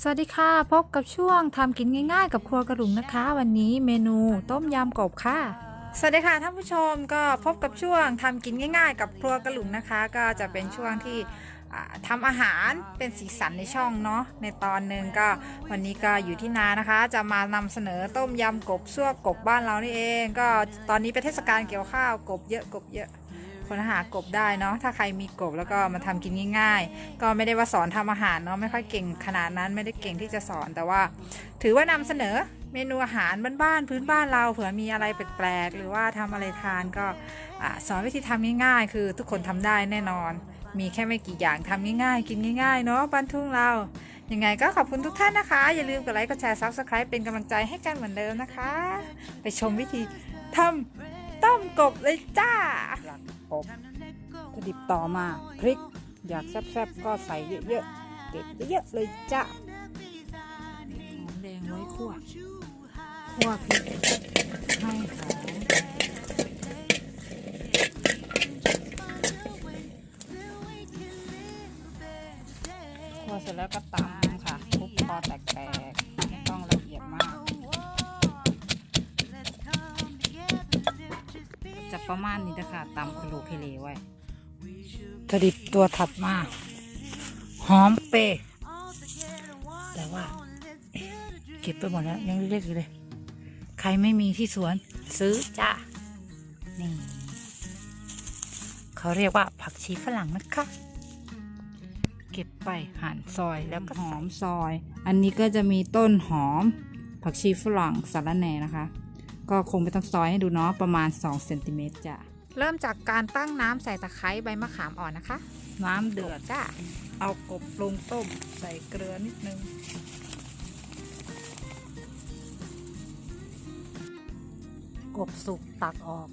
สวัสดีค่ะ พบกับช่วงทำกินง่าย ๆ กับครัวกระหลุงนะคะ วันนี้เมนูต้มยำกบค่ะ สวัสดีค่ะท่านผู้ชมก็พบกับช่วงทำกินง่าย ๆ กับครัวกระหลุงนะคะ ก็จะเป็นช่วงที่ทำอาหารเป็นสีสันในช่องเนาะในตอนหนึ่งก็วันนี้ก็อยู่ที่นานะคะ จะมานำเสนอต้มยำกบซั่วกบบ้านเรานี่เอง ก็ตอนนี้เป็นเทศกาลเกี่ยวข้าวกบเยอะกบเยอะ คนหากบได้เนาะถ้าใครมีกบแล้วก็มาทำกินง่าย ๆ ก็ไม่ได้ว่าสอนทำอาหารเนาะไม่ค่อยเก่งขนาดนั้นไม่ได้เก่งที่จะสอนแต่ว่า ถือว่านำเสนอเมนูอาหารบ้านๆพื้นบ้านเราเผื่อมีอะไรแปลกๆหรือว่าทำอะไรทานก็อสอนวิธีทำง่ายๆ คือทุกคนทำได้แน่นอน มีแค่ไม่กี่อย่างทำง่ายๆ กินง่ายๆเนาะบ้านทุ่งเรายังไงก็ขอบคุณทุกท่านนะคะ อย่าลืมกดไลค์กดแชร์ subscribe เป็นกำลังใจให้กันเหมือนเดิมนะคะ ไปชมวิธีทำต้มกบเลยจ้า หลักกบจะดิบต่อมาพริก อยากแซ่บๆก็ใส่เยอะๆเก็บเยอะๆเลยจ้ะหอมแดงไว้คั่วคั่วพริกให้หอมคั่วเสร็จแล้วก็ตำค่ะทุบพอแตก จะประมาณนี้นะคะตำคลูเคเลไว้กระดิบตัวถัดมา หอมเปย์แต่ว่า เก็บไปหมดแล้ว ยังเล็กๆอยู่เลย ใครไม่มีที่สวนซื้อจ้านี่ เขาเรียกว่าผักชีฝรั่งนะคะ เก็บไปหั่นซอยแล้วก็หอมซอย อันนี้ก็จะมีต้นหอม ผักชีฝรั่งสาระแหน่นะคะ ก็คงไม่ต้องซอยให้ดูเนาะประมาณ2เซนติเมตรจ้ะเริ่มจากการตั้งน้ำใส่ตะไคร้ใบมะขามอ่อนนะคะ น้ำเดือดจ้าเอากบลงต้มใส่เกลือนิดนึง กบสุกตักออก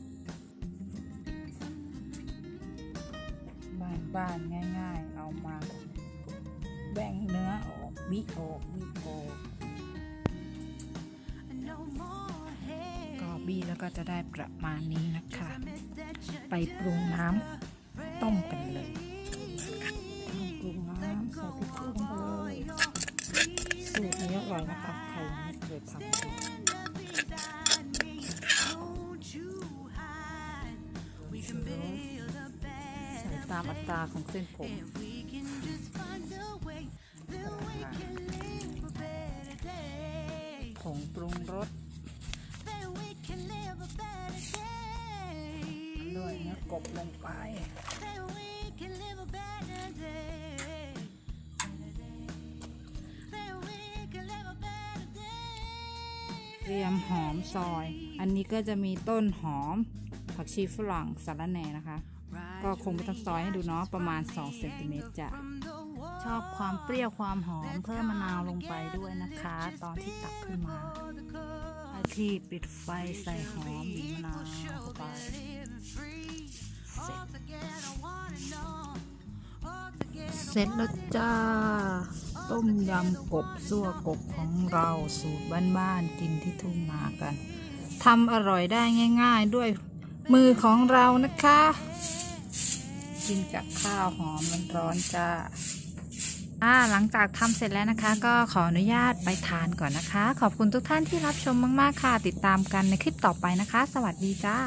บ้านบ้านๆง่าย ๆ เอามา แบ่งเนื้อออกบิออกบิออก ก็จะได้ประมาณนี้นะคะ ไปปรุงน้ำต้มกันเลยปรุงน้ำใส่พริกลงไปเลยสูตรนี้อร่อยนะคะใครไม่เคยทำตามอัตราของเส้นผมผงปรุงรส กบลงไป เตรียมหอมซอย อันนี้ก็จะมีต้นหอม ผักชีฝรั่งสาระแหน่นะคะ ก็คงไม่ต้องซอยให้ดูเนาะประมาณ2เซนติเมตรจ้ะชอบความเปรี้ยวความหอมเพิ่มมะนาวลงไปด้วยนะคะ ตอนที่ตักขึ้นมาอาที่ปิดไฟใส่หอมบีบมะนาวเข้าไปเสร็จ เสร็จแล้วจ้า ต้มยำกบซั่วกบของเราสูตรบ้านๆกินที่ทุ่งนากันทำอร่อยได้ง่าย ๆ ด้วยมือของเรานะคะ กินกับข้าวหอมร้อนๆจ้าอ่าหลังจากทำเสร็จแล้วนะคะ ก็ขออนุญาตไปทานก่อนนะคะ ขอบคุณทุกท่านที่รับชมมาก ๆ ค่ะ ติดตามกันในคลิปต่อไปนะคะ สวัสดีจ้า